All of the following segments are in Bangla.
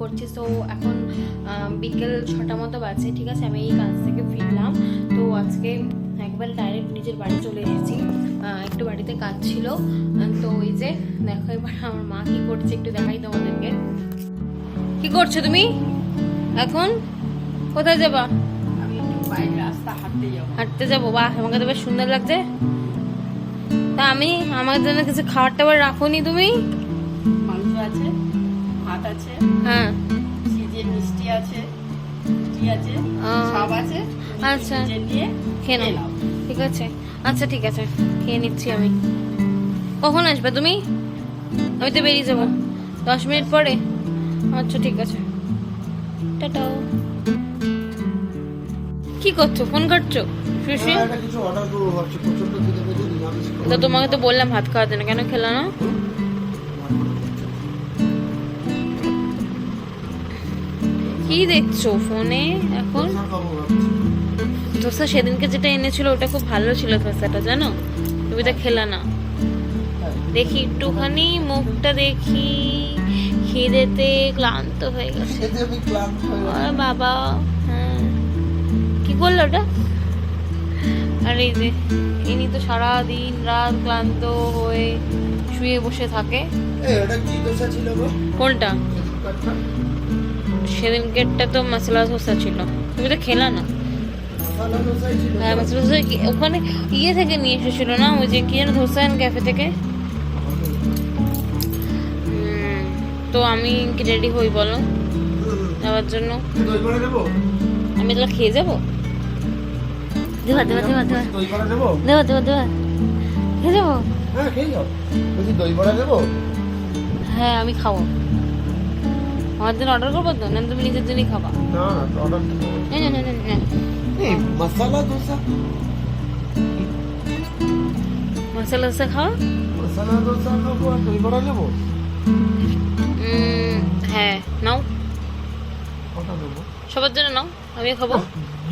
করছি। তো এখন বিকেল ছটা মতো বাজে ঠিক আছে? আমি এই কাজ থেকে ফিরলাম। তো আজকে একবার ডাইরেক্ট নিজের বাড়ি চলে এসেছি। একটু বাড়িতে কাজ ছিল। তো ওই যে দেখো এবার আমার মা কি করছে একটু দেখাই তোমাদেরকে। কি করছ তুমি? এখন? কোথায় যাবা? আমি হাঁটতে যাব। বাহ আমাকে তো বেশ সুন্দর লাগছে। তা আমি আমার জন্য কিছু খাবার টাবার রাখোনি তুমি? মাংস আছে ভাত আছে হ্যাঁ। সিজে মিষ্টি আছে মিষ্টি আছে সব আছে। আচ্ছা। নিয়ে খেয়ে নাও। নাও। ঠিক আছে। আচ্ছা ঠিক আছে। খেয়ে নিচ্ছি আমি। কখন আসবে তুমি? আমি তো বেরিয়ে যাব। দশ মিনিট পরে? আচ্ছা ঠিক আছে। টাটা। কি করছ? ফোন করছ সুশি। তো তোমাকে তো বললাম ভাত খাওয়ার জন্য। কেন খেলা না? কি দেখছ ফোনে এখন? দোসা ধোসা সেদিনকে যেটা এনেছিল ওটা খুব ভালো ছিল ধোসাটা জানো? তুমি তো খেলা না। দেখি একটুখানি মুখটা দেখি। খিদেতে ক্লান্ত হয়ে গেছে। বাবা হ্যাঁ। কি করল ওটা? আর এই যে ইনি তো সারা দিন রাত ক্লান্ত হয়ে শুয়ে বসে থাকে? কোনটা? সেদিনকেরটা তো মশলা ধোসা ছিল তুমি তো খেলা না হ্যাঁ? মশলা ধোসা ওখানে ইয়ে থেকে নিয়ে এসেছিল না ওই যে কি যেন ধোসা অ্যান্ড ক্যাফে থেকে তো আমি কি রেডি হই বলো যাওয়ার জন্য? আমি তাহলে খেয়ে যাব দেবা দেবা দেবা দেবা? দেবা দেবা দেবা খেয়ে যাব হ্যাঁ, খেয়ে যাও। বলছি দই বড়া নেব? হ্যাঁ আমি খাব আমার জন্য অর্ডার করব তো? না তুমি নিজের জন্যই খাবা। না, না, order না না না না না। এই, মশলা দোসা। মশলা ধোসা খাওয়া মশলা দোসা আর দই বড়া নেব? হ্যাঁ নাও। নেব? সবার জন্য নাও আমিও খাব।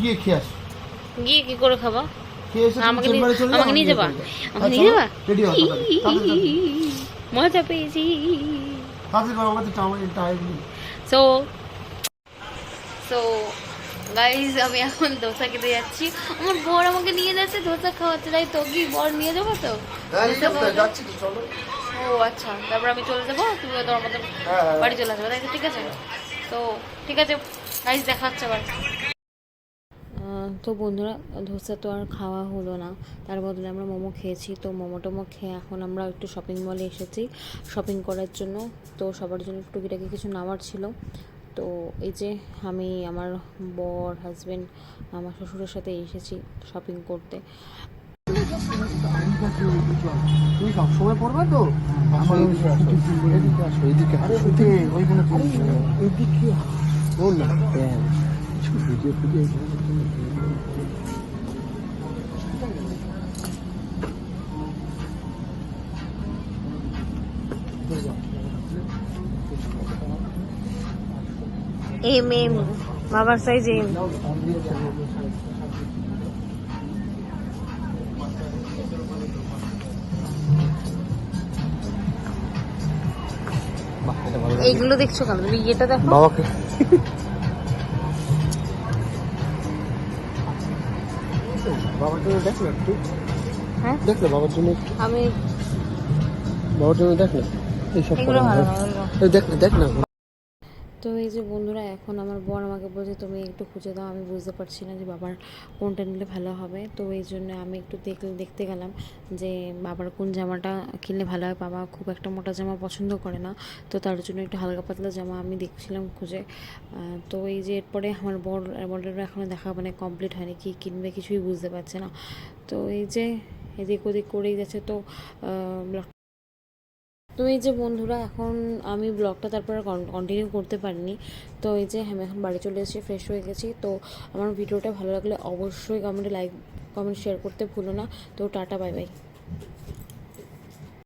গিয়ে খেয়ে আসি। গিয়ে কি করে খাবা? আমাকে নিয়ে- যাবা? আমাকে নিয়ে যাবা? মজা পেয়েছি। তো টাইম টাইম নেই। সো সো গাইজ আমি এখন ধোসা খেতে যাচ্ছি। আমার বর আমাকে নিয়ে যাচ্ছে ধোসা খাওয়াচ্ছে। তাই তো? কি বর নিয়ে যাব তো হ্যাঁ। ও আচ্ছা। তারপর আমি চলে যাব তুমি তোমার মতো হ্যাঁ, হ্যাঁ। বাড়ি চলে আসবে। তাই তো ঠিক আছে? তো ঠিক আছে গাইজ দেখা হচ্ছে আবার। তো বন্ধুরা ধোসা তো আর খাওয়া হলো না। তার বদলে আমরা মোমো খেয়েছি। তো মোমো টোমো খেয়ে এখন আমরা একটু শপিং মলে এসেছি শপিং করার জন্য। তো সবার জন্য একটু টুকিটাকি কিছু নেওয়ার ছিল। তো এই যে আমি আমার বর হাজবেন্ড আমার শ্বশুরের সাথে এসেছি শপিং করতে। তুমি সবসময় পড়বে তো? এম এম বাবার সাইজ এম এইগুলো দেখছ কেন? তুমি ইয়েটা দেখো। বাবাকে। বাবার জন্য দেখলে একটু? হ্যাঁ? বাবার জন্য একটু? আমি বাবার জন্য দেখলে? এইসব দেখ না দেখ না। তো এই যে বন্ধুরা, এখন আমার বর আমাকে বলছে, তুমি একটু খুঁজে দাও, আমি বুঝতে পারছি না যে বাবার কোনটা নিলে ভালো হবে। তো এই জন্য আমি একটু দেখতে দেখতে গেলাম যে বাবার কোন জামাটা কিনলে ভালো হয়। বাবা খুব একটা মোটা জামা পছন্দ করে না, তো তার জন্য একটু হালকা পাতলা জামা আমি দেখছিলাম খুঁজে। তো এই যে এরপরে আমার বর বর্ডারও এখনও দেখা মানে কমপ্লিট হয়নি, কি কিনবে কিছুই বুঝতে পারছে না। তো এই যে এদিক ওদিক করেই যাচ্ছে, তো তো এই যে বন্ধুরা, এখন আমি ব্লগটা তারপরে কন্টিনিউ করতে পারিনি। তো এই যে আমি এখন বাড়ি চলে এসেছি ফ্রেশ হয়ে গেছি। তো আমার ভিডিওটা ভালো লাগলে অবশ্যই কমেন্টে লাইক কমেন্ট শেয়ার করতে ভুলো না। তো টাটা বাই বাই